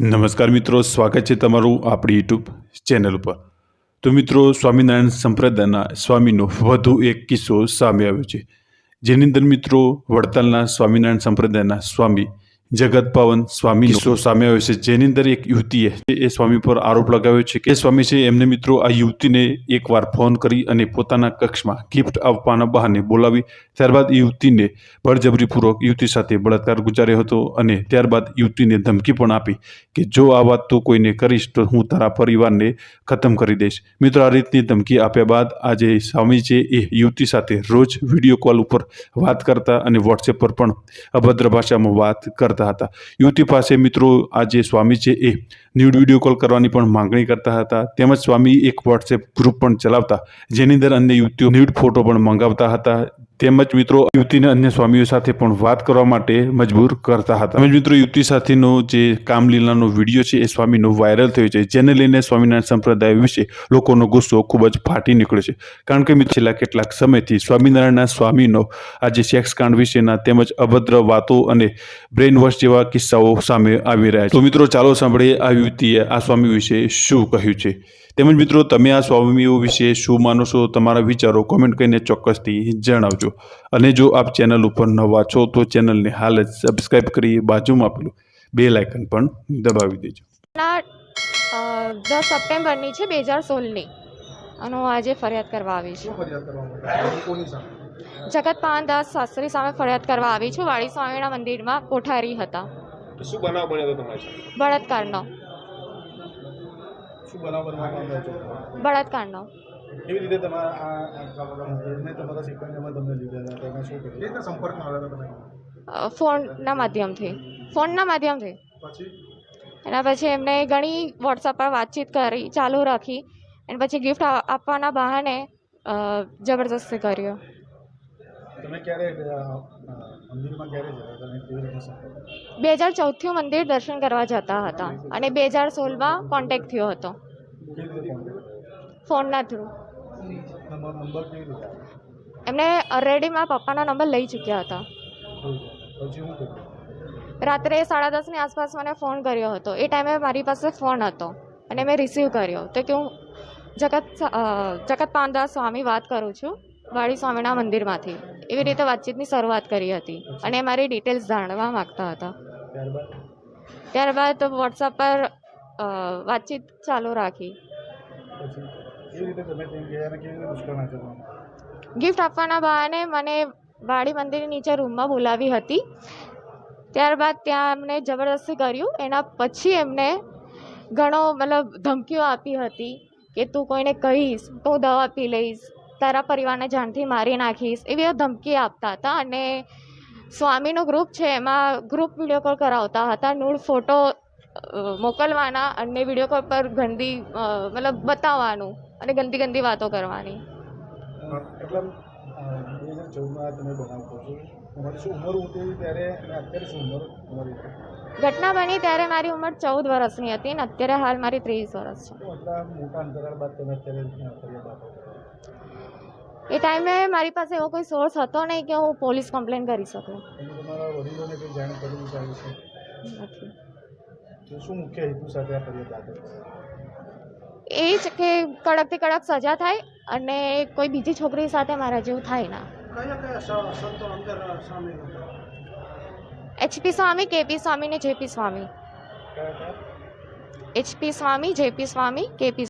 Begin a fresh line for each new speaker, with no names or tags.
નમસ્કાર મિત્રો સ્વાગત છે તમારું આપણી યુટ્યુબ ચેનલ ઉપર. તો મિત્રો સ્વામિનારાયણ સંપ્રદાયના સ્વામીનો વધુ એક કિસ્સો સામે આવ્યો છે. જેની અંદર મિત્રો વડતાલના સ્વામિનારાયણ સંપ્રદાયના સ્વામી જગત પાવન સ્વામી કિસ્સો સામે આવ્યો છે. જેની અંદર એક યુવતીએ એ સ્વામી પર આરોપ લગાવ્યો છે કે સ્વામી છે એમને મિત્રો આ યુવતીને એકવાર ફોન કરી અને પોતાના કક્ષમાં ગિફ્ટ આપવાના બહાને બોલાવી ત્યારબાદ યુવતીને બળજબરીપૂર્વક યુવતી સાથે બળાત્કાર ગુજાર્યો હતો અને ત્યારબાદ યુવતીને ધમકી પણ આપી કે જો આ વાત તું કોઈને કરીશ તો હું તારા પરિવારને ખતમ કરી દઈશ. મિત્રો, આ રીતની ધમકી આપ્યા બાદ આજે સ્વામી છે એ યુવતી સાથે રોજ વીડિયો કોલ ઉપર વાત કરતા અને વોટ્સએપ પર પણ અભદ્ર ભાષામાં વાત કરતા હતા. યુવતી પાસે મિત્રો આ જે સ્વામી છે એ ન્યૂડ વીડિયો કોલ કરવાની પણ માંગણી કરતા હતા. તેમજ સ્વામી એક વોટ્સએપ ગ્રુપ પણ ચલાવતા, જેની અંદર અન્ય યુવતીઓ ન્યૂડ ફોટો પણ મંગાવતા હતા. તેમજ મિત્રો યુવતીને અન્ય સ્વામીઓ સાથે પણ વાત કરવા માટે મજબૂર કરતા હતા. તેમજ મિત્રો યુવતી સાથેનો જે કામલીલાનો વીડિયો છે, એ સ્વામીનો વાયરલ થયો છે. જેને લઈને સ્વામિનારાયણ સંપ્રદાય વિશે લોકોનો ગુસ્સો ખૂબ જ ફાટી નીકળ્યો છે. કારણ કે મિત્રો છેલ્લા કેટલાક સમયથી સ્વામિનારાયણના સ્વામીનો આ જે સેક્સ કાંડ વિશેના તેમજ અભદ્ર વાતો અને બ્રેન વોશ જેવા કિસ્સાઓ સામે આવી રહ્યા છે. તો મિત્રો ચાલો સાંભળીએ આ યુવતીએ આ સ્વામી વિશે શું કહ્યું છે. તેમજ મિત્રો તમે આ સ્વામીઓ વિશે શું માનો છો? તમારા વિચારો કોમેન્ટ કરીને ચોક્કસથી જણાવજો. અને જો આપ ચેનલ ઉપર નવા છો તો ચેનલને હાલ જ સબસ્ક્રાઈબ કરી બાજુમાં આપેલું બે લાયકન પણ દબાવી દેજો.
દસ સપ્ટેમ્બરની છે બે હજાર સોળની. અને હું આજે ફરિયાદ કરવા આવી છું. જગત પાનદાસ શાસ્ત્રી સામે ફરિયાદ કરવા આવી છું. વાળી સ્વામીના મંદિરમાં કોઠારી હતા.
શું બનાવ બન્યો હતો તમારી
બળાત્કારનો.
શું બનાવ બનવા માંગો છો
બળાત્કારનો.
કેવી રીતે તમારા આ આખા તમારા સિકંદરમાં તમને લીધા હતા તમે શું કર્યું? રીતે સંપર્કમાં આવ્યા હતા તમે
ફોનના માધ્યમથી. ફોનના માધ્યમથી.
પછી?
એના પછી એમને ઘણી વોટ્સઅપ પર વાતચીત કરી ચાલુ રાખી અને પછી ગિફ્ટ આપવાના બહાને જબરજસ્તી કર્યો.
તમે ક્યારે મંદિરમાં ક્યારે જતા હતા?
બે હજાર ચૌદથી મંદિર દર્શન કરવા જતા હતા અને બે હજાર સોળમાં કોન્ટેક્ટ થયો હતો. ફોનના થ્રુ. એમને ઓલરેડી મારા પપ્પાનો નંબર લઈ ચૂક્યા હતા. રાત્રે સાડા દસની આસપાસ મને ફોન કર્યો હતો. એ ટાઈમે મારી પાસે ફોન હતો અને મેં રિસીવ કર્યો. તો કે હું જગત જગત પાનદાસ સ્વામી વાત કરું છું વાડી સ્વામીના મંદિરમાંથી. એવી રીતે વાતચીતની શરૂઆત કરી હતી અને મારી ડિટેલ્સ જાણવા માગતા હતા.
ત્યારબાદ?
વોટ્સઅપ પર વાતચીત ચાલુ રાખી. ગિફ્ટ આપવાના બહાને મને વાડી મંદિરની નીચે રૂમમાં બોલાવી હતી. ત્યારબાદ ત્યાં એમને જબરદસ્તી કર્યું. એના પછી એમને ઘણો મતલબ ધમકીઓ આપી હતી કે તું કોઈને કહીશ તો દવા પી લઈશ તારા પરિવારને જાનથી મારી નાખીશ. એવી ધમકી આપતા હતા અને સ્વામીનું ગ્રુપ છે એમાં ગ્રુપ વીડિયો કોલ કરાવતા હતા. નૂળ ફોટો મોકલવાના અને વીડિયો કોલ પર ગંદી મતલબ બતાવવાનું અને ગંદી ગંદી વાતો કરવાની. ઘટના બની ત્યારે મારી ઉંમર ચૌદ વર્ષની હતી અને અત્યારે હાલ મારી ત્રેવીસ વર્ષ છે. એ ટાઈમે મારી પાસે એવો કોઈ સોર્સ હતો નહીં કે હું પોલીસ કમ્પ્લેન કરી શકું. નથી.
શું મુખ્ય હેતુ સાથે આ ફરિયાદ
એ જ કે કડકથી કડક સજા થાય અને કોઈ બીજી છોકરી સાથે મારા જેવું થાય ના. એચપી સ્વામી કેપી સ્વામી ને JP Swami. HP Swami JP Swami KP